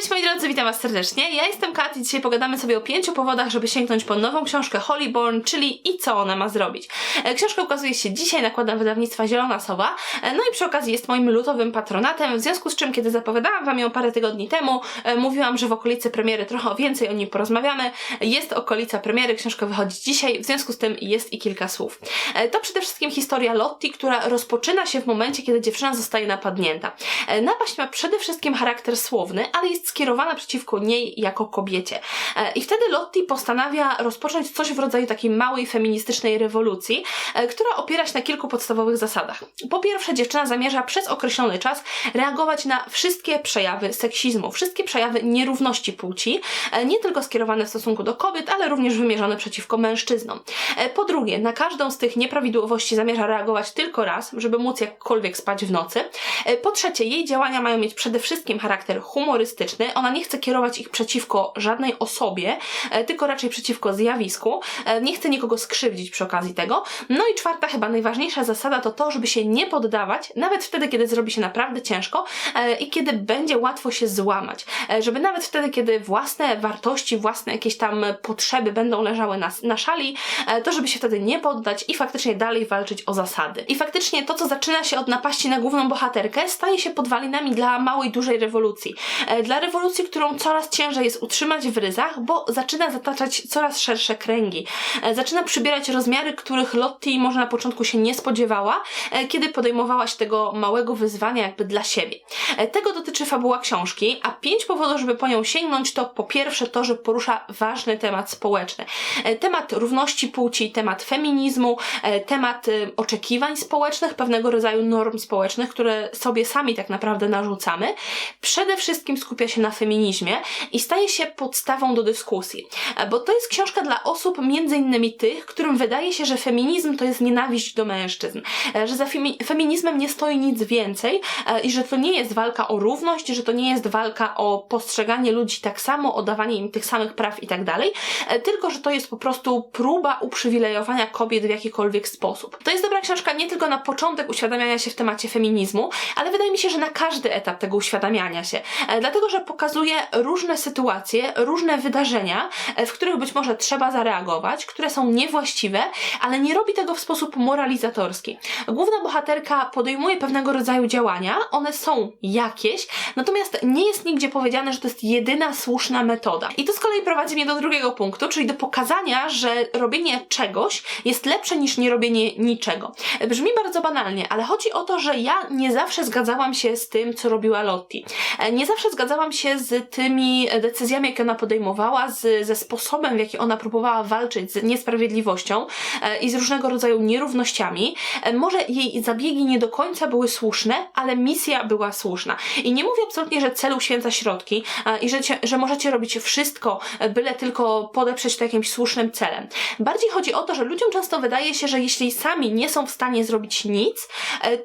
Cześć moi drodzy, witam was serdecznie. Ja jestem Kat i dzisiaj pogadamy sobie o pięciu powodach, żeby sięgnąć po nową książkę Hollyborn, czyli I co ona ma zrobić. E, Książka ukazuje się dzisiaj nakładem wydawnictwa Zielona Sowa, e, no i przy okazji jest moim lutowym patronatem, w związku z czym, kiedy zapowiadałam wam ją parę tygodni temu, e, mówiłam, że w okolicy premiery trochę więcej o niej porozmawiamy. Jest okolica premiery, książka wychodzi dzisiaj, w związku z tym jest i kilka słów. To przede wszystkim historia Lotti, która rozpoczyna się w momencie, kiedy dziewczyna zostaje napadnięta. Napaść ma przede wszystkim charakter słowny, ale jest skierowana przeciwko niej jako kobiecie. E, I wtedy Lotti postanawia rozpocząć coś w rodzaju takiej małej feministycznej rewolucji, e, która opiera się na kilku podstawowych zasadach. Po pierwsze, dziewczyna zamierza przez określony czas reagować na wszystkie przejawy seksizmu, wszystkie przejawy nierówności płci, e, nie tylko skierowane w stosunku do kobiet, ale również wymierzone przeciwko mężczyznom. Po drugie, na każdą z tych nieprawidłowości zamierza reagować tylko raz, żeby móc jakkolwiek spać w nocy. Po trzecie, jej działania mają mieć przede wszystkim charakter humorystyczny. Ona nie chce kierować ich przeciwko żadnej osobie, e, tylko raczej przeciwko zjawisku. E, Nie chce nikogo skrzywdzić przy okazji tego. No i czwarta, chyba najważniejsza zasada to to, żeby się nie poddawać, nawet wtedy, kiedy zrobi się naprawdę ciężko e, i kiedy będzie łatwo się złamać. Żeby nawet wtedy, kiedy własne wartości, własne jakieś tam potrzeby będą leżały na, na szali, to żeby się wtedy nie poddać i faktycznie dalej walczyć o zasady. I faktycznie to, co zaczyna się od napaści na główną bohaterkę, staje się podwalinami dla małej, dużej rewolucji. E, Dla rewolucji, którą coraz ciężej jest utrzymać w ryzach, bo zaczyna zataczać coraz szersze kręgi. E, Zaczyna przybierać rozmiary, których Lotti może na początku się nie spodziewała, e, kiedy podejmowała się tego małego wyzwania jakby dla siebie. E, Tego dotyczy fabuła książki, a pięć powodów, żeby po nią sięgnąć, to po pierwsze to, że porusza ważny temat społeczny. Temat równości płci, temat feminizmu, temat e, oczekiwań społecznych, pewnego rodzaju norm społecznych, które sobie sami tak naprawdę narzucamy. Przede wszystkim skupia się na feminizmie i staje się podstawą do dyskusji. Bo to jest książka dla osób, między innymi tych, którym wydaje się, że feminizm to jest nienawiść do mężczyzn, e, że za femi- feminizmem nie stoi nic więcej e, i że to nie jest walka o równość, że to nie jest walka o postrzeganie ludzi tak samo, o dawanie im tych samych praw i tak dalej, e, tylko że to jest po prostu próba uprzywilejowania kobiet w jakikolwiek sposób. To jest dobra książka nie tylko na początek uświadamiania się w temacie feminizmu, ale wydaje mi się, że na każdy etap tego uświadamiania się, dlatego że pokazuje różne sytuacje, różne wydarzenia, e, w których być może trzeba zareagować, które są niewłaściwe, ale nie robi tego w sposób moralizatorski. Główna bohaterka podejmuje pewnego rodzaju działania, one są jakieś, natomiast nie jest nigdzie powiedziane, że to jest jedyna słuszna metoda. I to z kolei prowadzi mnie do drugiego punktu, czyli do pokazania, że robienie czegoś jest lepsze niż nie robienie niczego. Brzmi bardzo banalnie, ale chodzi o to, że ja nie zawsze zgadzałam się z tym, co robiła Lotti. E, Nie zawsze zgadzałam się z tymi decyzjami, jakie ona podejmowała, z, ze sposobem, w jaki ona próbowała walczyć z niesprawiedliwością e, i z różnego rodzaju nierównościami. E, Może jej zabiegi nie do końca były słuszne, ale misja była słuszna. I nie mówię absolutnie, że cel uświęca środki e, i że, że możecie robić wszystko, byle tylko podeprzeć to jakimś słusznym celem. Bardziej chodzi o to, że ludziom często wydaje się, że jeśli sami nie są w stanie zrobić nic,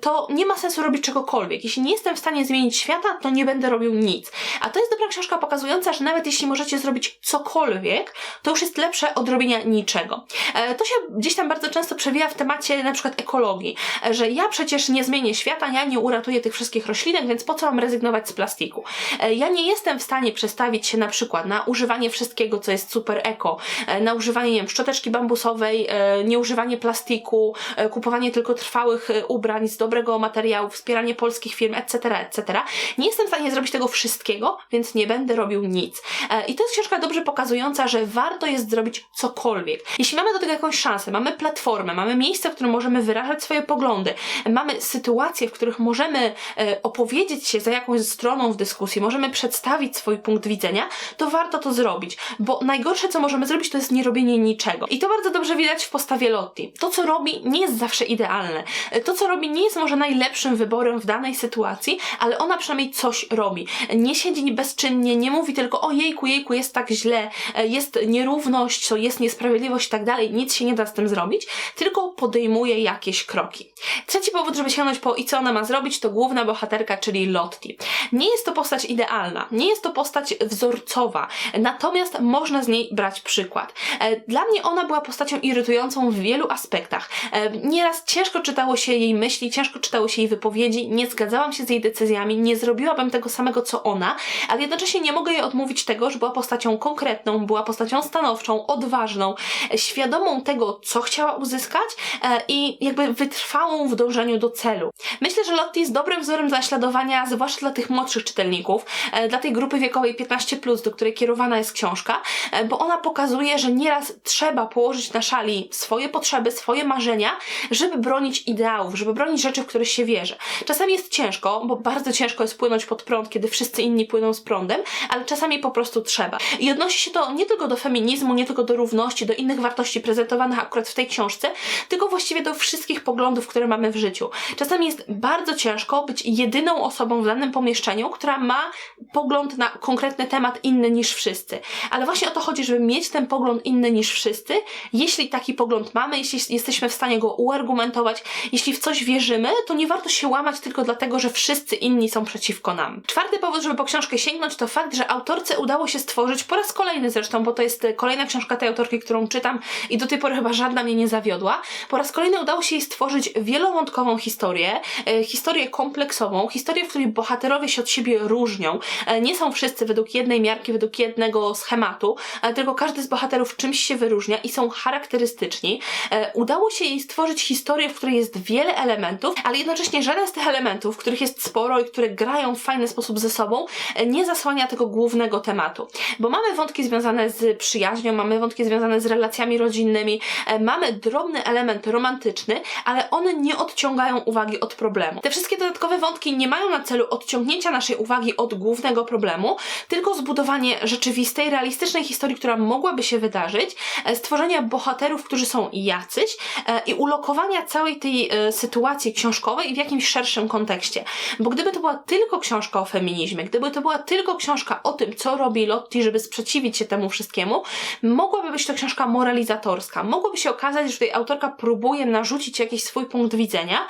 to nie ma sensu robić czegokolwiek. Jeśli nie jestem w stanie zmienić świata, to nie będę robił nic. A to jest dobra książka pokazująca, że nawet jeśli możecie zrobić cokolwiek, to już jest lepsze od robienia niczego. E, To się gdzieś tam bardzo często przewija w temacie na przykład ekologii, e, że ja przecież nie zmienię świata, ja nie uratuję tych wszystkich roślinek, więc po co mam rezygnować z plastiku? E, Ja nie jestem w stanie przestawić się na przykład na używanie wszystkiego, co jest super eko, na używanie, nie wiem, szczoteczki bambusowej, nieużywanie plastiku, kupowanie tylko trwałych ubrań z dobrego materiału, wspieranie polskich firm, etc., etc. Nie jestem w stanie zrobić tego wszystkiego, więc nie będę robił nic. E, I to jest książka dobrze pokazująca, że warto jest zrobić cokolwiek. Jeśli mamy do tego jakąś szansę, mamy platformę, mamy miejsce, w którym możemy wyrażać swoje poglądy, mamy sytuacje, w których możemy e, opowiedzieć się za jakąś stroną w dyskusji, możemy przedstawić swój punkt widzenia, to warto to zrobić, bo najgorsze, co możemy zrobić, to jest nie robienie niczego. I to bardzo dobrze widać w postawie Lotti. To, co robi, nie jest zawsze idealne. E, To, co robi, nie jest może najlepszym wyborem w danej sytuacji, ale ona przynajmniej coś robi. Nie siedzi bezczynnie, nie mówi tylko o jejku, jejku, jest tak źle, e, jest nierówność, jest niesprawiedliwość i tak dalej, nic się nie da z tym zrobić, tylko podejmuje jakieś kroki. Trzeci powód, żeby sięgnąć po i co ona ma zrobić, to główna bohaterka, czyli Lotti. Nie jest to postać idealna, nie jest to postać wzorcowa, natomiast można z niej brać przykład. E, Dla mnie ona była postacią irytującą w wielu aspektach. E, Nieraz ciężko czytało się jej myśli, ciężko czytało się jej wypowiedzi, nie zgadzałam się z jej decyzjami, nie zrobiłabym tego samego co ona, ale jednocześnie nie mogę jej odmówić tego, że była postacią konkretną, była postacią stanowczą, odważną, świadomą tego, co chciała uzyskać e, i jakby wytrwałą w dążeniu do celu. Myślę, że Lottie jest dobrym wzorem naśladowania, zwłaszcza dla tych młodszych czytelników, e, dla tej grupy wiekowej 15+, do której kierowana jest książka, e, bo ona pokazuje, że nieraz trzeba położyć na szali swoje potrzeby, swoje marzenia, żeby bronić ideałów, żeby bronić rzeczy, w które się wierzy. Czasami jest ciężko, bo bardzo ciężko jest płynąć pod prąd, kiedy wszyscy inni płyną z prądem, ale czasami po prostu trzeba. I odnosi się to nie tylko do feminizmu, nie tylko do równości, do innych wartości prezentowanych akurat w tej książce, tylko właściwie do wszystkich poglądów, które mamy w życiu. Czasami jest bardzo ciężko być jedyną osobą w danym pomieszczeniu, która ma pogląd na konkretny temat inny niż wszyscy. Ale właśnie o to chodzi, żeby mieć ten pogląd inny niż wszyscy. Jeśli taki pogląd mamy, jeśli jesteśmy w stanie go uargumentować, jeśli w coś wierzymy, to nie warto się łamać tylko dlatego, że wszyscy inni są przeciwko nam. Czwarty powód, żeby po książkę sięgnąć, to fakt, że autorce udało się stworzyć po raz kolejny zresztą, bo to jest kolejna książka tej autorki, którą czytam i do tej pory chyba żadna mnie nie zawiodła. Po raz kolejny udało się jej stworzyć wielowątkową historię, e, historię kompleksową, historię, w której bohaterowie się od siebie różnią. E, nie są wszyscy według jednej miarki, według jednego schematu, e, tylko każdy z bohaterów czymś się wyróżnia i są charakterystyczni. E, udało się jej stworzyć historię, w której jest wiele elementów, ale jednocześnie żaden z tych elementów, których jest sporo i które grają w fajny sposób ze sobą, nie zasłania tego głównego tematu. Bo mamy wątki związane z przyjaźnią, mamy wątki związane z relacjami rodzinnymi, mamy drobny element romantyczny, ale one nie odciągają uwagi od problemu. Te wszystkie dodatkowe wątki nie mają na celu odciągnięcia naszej uwagi od głównego problemu, tylko zbudowanie rzeczywistej, realistycznej historii, która mogłaby się wydarzyć, e, stworzenia bohaterów, którzy są jacyś e, i ulokowania całej tej e, sytuacji książkowej w jakimś szerszym kontekście. Bo gdyby to była tylko książka o feminizmie, gdyby to była tylko książka o tym, co robi Lotti, żeby sprzeciwić się temu wszystkiemu, mogłaby być to książka moralizatorska. Mogłoby się okazać, że tutaj autorka próbuje narzucić jakiś swój punkt widzenia,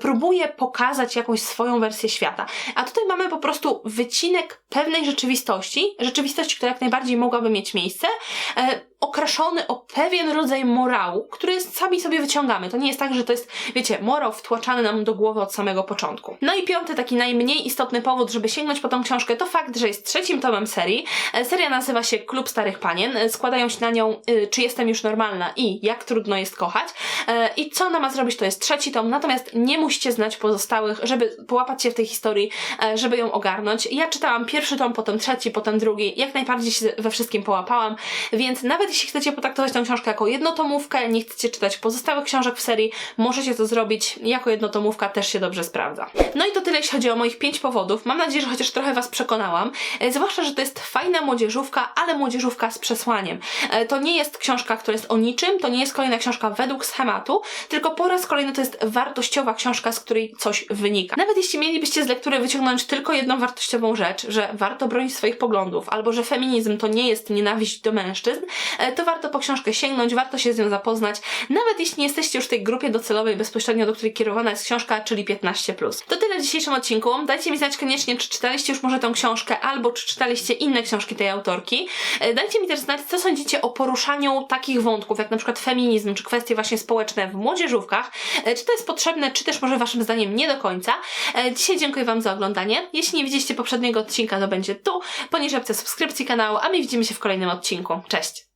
próbuje pokazać jakąś swoją wersję świata. A tutaj mamy po prostu wycinek pewnej rzeczywistości, rzeczywistości, która jak najbardziej mogłaby mieć miejsce, e, okraszony o pewien rodzaj morału, który sami sobie wyciągamy. To nie jest tak, że to jest, wiecie, morał wtłaczany nam do głowy od samego początku. No i piąty, taki najmniej istotny powód, żeby sięgnąć po tą książkę, to fakt, że jest trzecim tomem serii. E, Seria nazywa się Klub Starych Panien. E, Składają się na nią y, Czy jestem już normalna i Jak trudno jest kochać. E, I co ona ma zrobić, to jest trzeci tom, natomiast nie musicie znać pozostałych, żeby połapać się w tej historii, e, żeby ją ogarnąć. Ja czytałam pierwszy tom, potem trzeci, potem drugi. Jak najbardziej się we wszystkim połapałam, więc nawet jeśli chcecie potraktować tę książkę jako jednotomówkę, nie chcecie czytać pozostałych książek w serii, możecie to zrobić jako jednotomówka, też się dobrze sprawdza. No i to tyle, jeśli chodzi o moich pięć powodów. Mam nadzieję, że chociaż trochę Was przekonałam. E, Zwłaszcza, że to jest fajna młodzieżówka, ale młodzieżówka z przesłaniem. E, To nie jest książka, która jest o niczym, to nie jest kolejna książka według schematu, tylko po raz kolejny to jest wartościowa książka, z której coś wynika. Nawet jeśli mielibyście z lektury wyciągnąć tylko jedną wartościową rzecz, że warto bronić swoich poglądów, albo że feminizm to nie jest nienawiść do mężczyzn, to warto po książkę sięgnąć, warto się z nią zapoznać, nawet jeśli nie jesteście już w tej grupie docelowej bezpośrednio, do której kierowana jest książka, czyli 15+. To tyle w dzisiejszym odcinku. Dajcie mi znać koniecznie, czy czytaliście już może tę książkę, albo czy czytaliście inne książki tej autorki. E, Dajcie mi też znać, co sądzicie o poruszaniu takich wątków, jak na przykład feminizm, czy kwestie właśnie społeczne w młodzieżówkach. E, Czy to jest potrzebne, czy też może waszym zdaniem nie do końca. E, Dzisiaj dziękuję wam za oglądanie. Jeśli nie widzieliście poprzedniego odcinka, to będzie tu, poniżej opcja subskrypcji kanału, a my widzimy się w kolejnym odcinku. Cześć!